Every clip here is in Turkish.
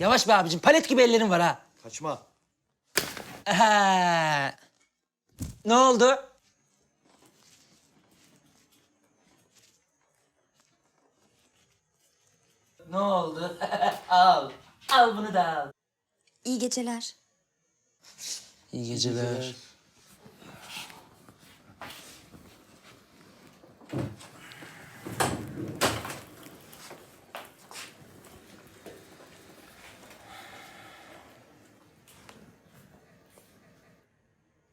Yavaş be abicim. Palet gibi ellerin var ha. Kaçma. Aha. Ne oldu? Ne oldu? al. Al bunu da al. İyi geceler. İyi geceler.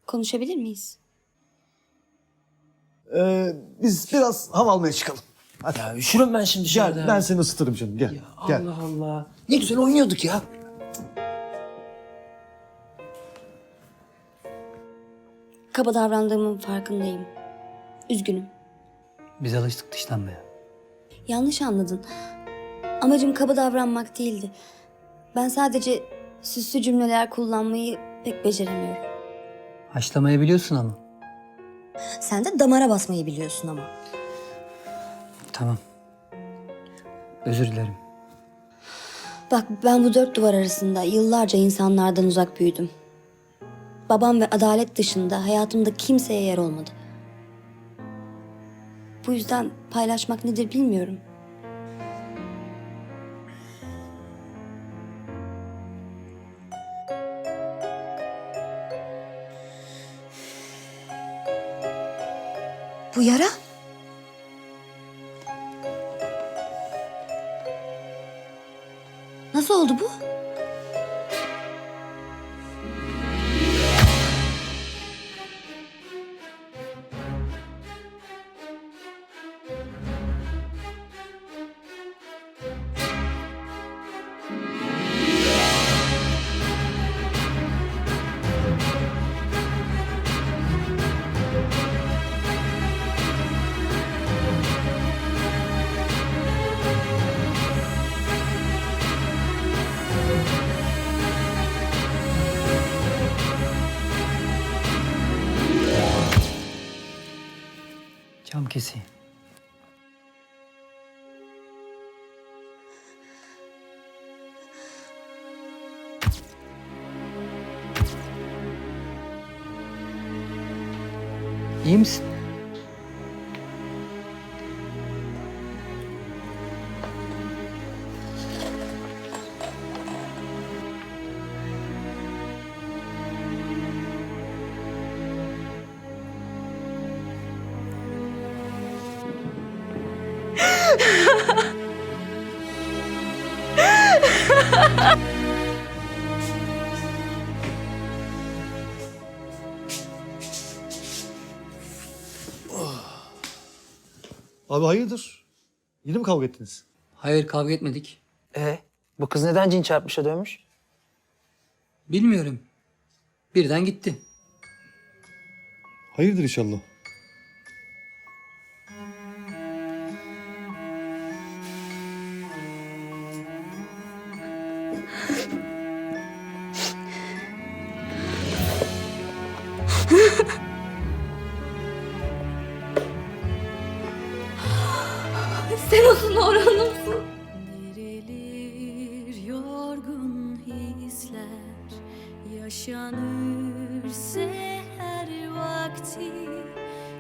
Konuşabilir miyiz? Ee, biz biraz hava almaya çıkalım. Hadi. Ya üşürüm ben şimdi Gel dışarıda. ben seni ısıtırım canım gel. Gel. Allah Allah. Ne güzel oynuyorduk ya. Kaba davrandığımın farkındayım. Üzgünüm. Biz alıştık dışlanmaya. Yanlış anladın. Amacım kaba davranmak değildi. Ben sadece süslü cümleler kullanmayı pek beceremiyorum. Haşlamayı biliyorsun ama. Sen de damara basmayı biliyorsun ama. Tamam. Özür dilerim. Bak ben bu dört duvar arasında yıllarca insanlardan uzak büyüdüm. Babam ve adalet dışında hayatımda kimseye yer olmadı. Bu yüzden paylaşmak nedir bilmiyorum. Bu yara? Nasıl oldu bu? शाम किसी एम्स Abi hayırdır? Yine mi kavga ettiniz? Hayır kavga etmedik. E bu kız neden cin çarpmışa dönmüş? Bilmiyorum. Birden gitti. Hayırdır inşallah. Hisler Yaşanırsa her vakti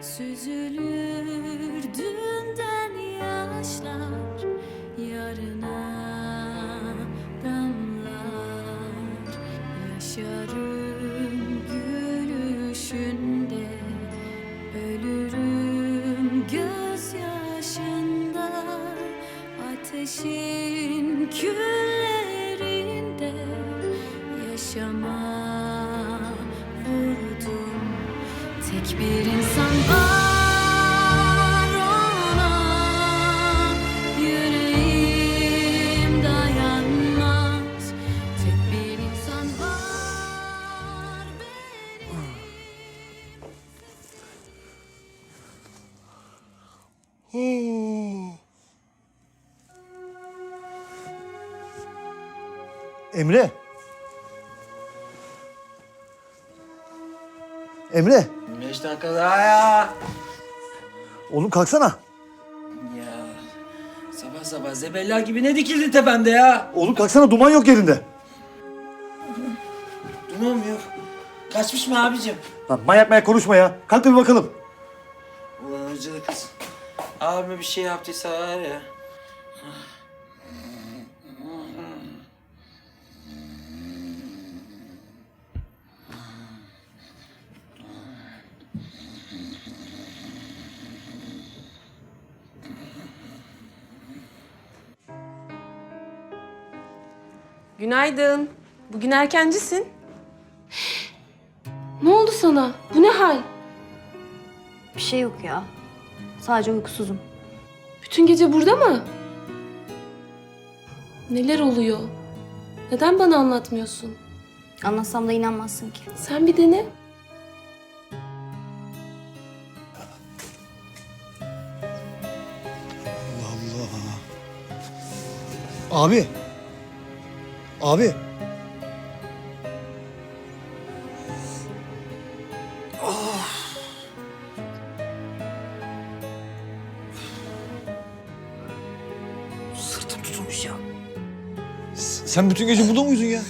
Süzülür dünden yaşlar bir insan var ona Yüreğim dayanmaz bir insan var benim Emre. Emre. Beş dakika daha ya. Oğlum kalksana. Ya sabah sabah zebella gibi ne dikildin tepemde ya? Oğlum kalksana duman yok yerinde. Duman mı yok? Kaçmış mı abicim? Lan manyak manyak konuşma ya. Kalk da bir bakalım. Ulan hırsızlı kız. Abime bir şey yaptıysa var ya. Günaydın. Bugün erkencisin. Ne oldu sana? Bu ne hal? Bir şey yok ya. Sadece uykusuzum. Bütün gece burada mı? Neler oluyor? Neden bana anlatmıyorsun? Anlatsam da inanmazsın ki. Sen bir dene. Abi. Abi. Sırtım tutulmuş ya. Sen bütün gece burada mıydın ya?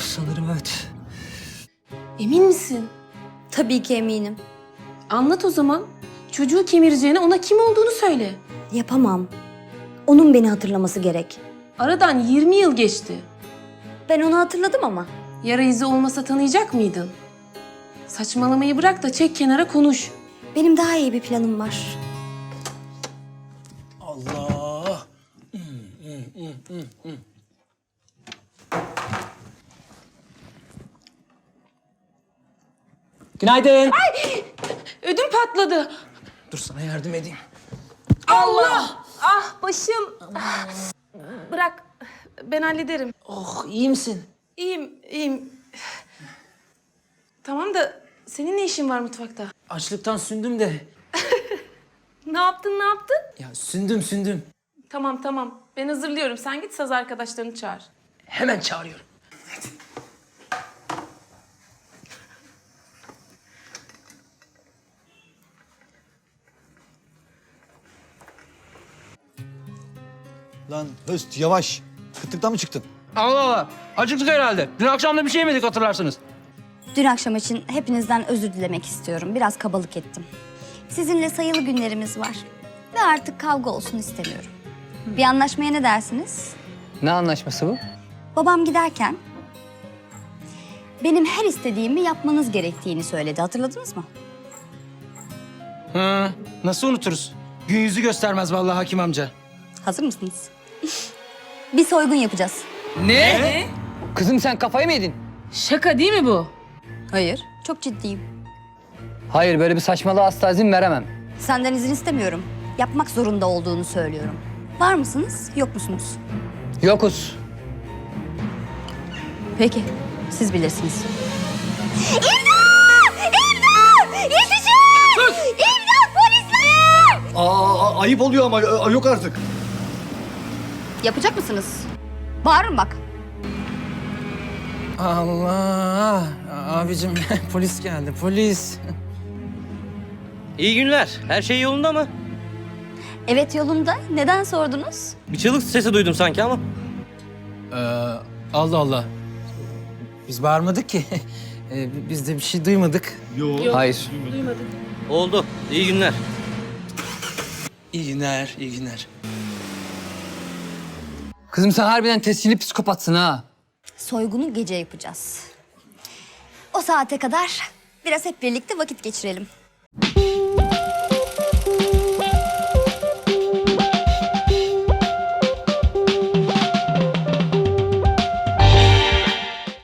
Sanırım evet. Emin misin? Tabii ki eminim. Anlat o zaman. Çocuğu kemireceğine ona kim olduğunu söyle. Yapamam. Onun beni hatırlaması gerek. Aradan 20 yıl geçti. Ben onu hatırladım ama. Yara izi olmasa tanıyacak mıydın? Saçmalamayı bırak da çek kenara konuş. Benim daha iyi bir planım var. Allah. Günaydın. Ödüm patladı. Dur sana yardım edeyim. Allah! Ah başım. Bırak. Ben hallederim. Oh iyi misin? İyiyim, iyiyim. Tamam da senin ne işin var mutfakta? Açlıktan sündüm de. Ne yaptın, ne yaptın? Ya sündüm sündüm. Tamam, tamam. Ben hazırlıyorum. Sen git saz arkadaşlarını çağır. Hemen çağırıyorum. Lan Höst yavaş. Kıtlıktan mı çıktın? Allah Allah. Acıktık herhalde. Dün akşam da bir şey yemedik hatırlarsınız. Dün akşam için hepinizden özür dilemek istiyorum. Biraz kabalık ettim. Sizinle sayılı günlerimiz var. Ve artık kavga olsun istemiyorum. Bir anlaşmaya ne dersiniz? Ne anlaşması bu? Babam giderken benim her istediğimi yapmanız gerektiğini söyledi. Hatırladınız mı? Hı, nasıl unuturuz? Gün yüzü göstermez vallahi hakim amca. Hazır mısınız? bir soygun yapacağız. Ne? Kızım sen kafayı mı yedin? Şaka değil mi bu? Hayır. Çok ciddiyim. Hayır böyle bir saçmalığa asla izin veremem. Senden izin istemiyorum. Yapmak zorunda olduğunu söylüyorum. Var mısınız, yok musunuz? Yokuz. Peki, siz bilirsiniz. İmdat! İmdat! Yetişin! İmdat polisler! Aa, ayıp oluyor ama yok artık. Yapacak mısınız? Bağırın bak. Allah. Abicim polis geldi polis. İyi günler. Her şey yolunda mı? Evet yolunda. Neden sordunuz? Bir çığlık sesi duydum sanki ama. Ee, Allah Allah. Biz bağırmadık ki. Ee, biz de bir şey duymadık. Hayır. Oldu. İyi günler. İyi günler, iyi günler. Kızım sen harbiden tescilli psikopatsın ha. Soygunu gece yapacağız. O saate kadar biraz hep birlikte vakit geçirelim.